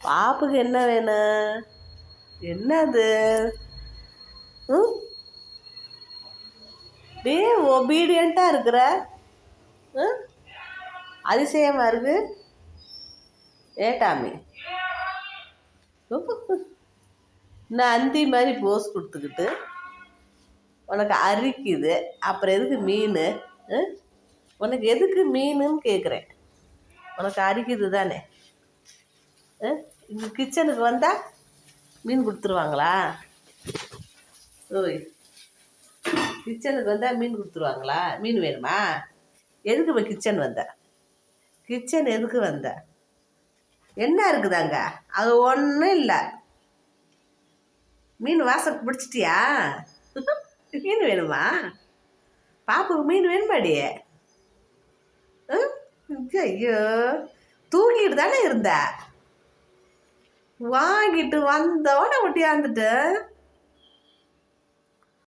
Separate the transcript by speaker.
Speaker 1: பாப்புக்கு என்ன வேணும் என்னது? ம்? டே ஒபீடியண்ட்டாக இருக்கிற? ம்? அதிசயமாக இருக்கு. ஏட்டாமி நான் அந்தி மாதிரி போஸ் கொடுத்துக்கிட்டு உனக்கு அரிக்குது. அப்புறம் எதுக்கு மீன்? ம்? உனக்கு எதுக்கு மீனுன்னு கேட்குறேன் உனக்கு அரிக்குது தானே இங்கே கிச்சனுக்கு வந்தால் மீன் கொடுத்துருவாங்களா? ஓய். கிச்சனுக்கு வந்தால் மீன் கொடுத்துருவாங்களா? மீன் வேணுமா? எதுக்கு இப்போ கிச்சன் வந்த? கிச்சன் எதுக்கு வந்த? என்ன இருக்குது அங்கே? அது ஒன்றும் இல்லை. மீன் வாசம் பிடிச்சிட்டியா? மீன் வேணுமா? பாப்புக்கு மீன் வேணுமாடி ம்? ஐயோ. தூங்கிட்டு தானே இருந்த? வாங்கிட்டு வந்தவன ஒட்டியாந்துட்டு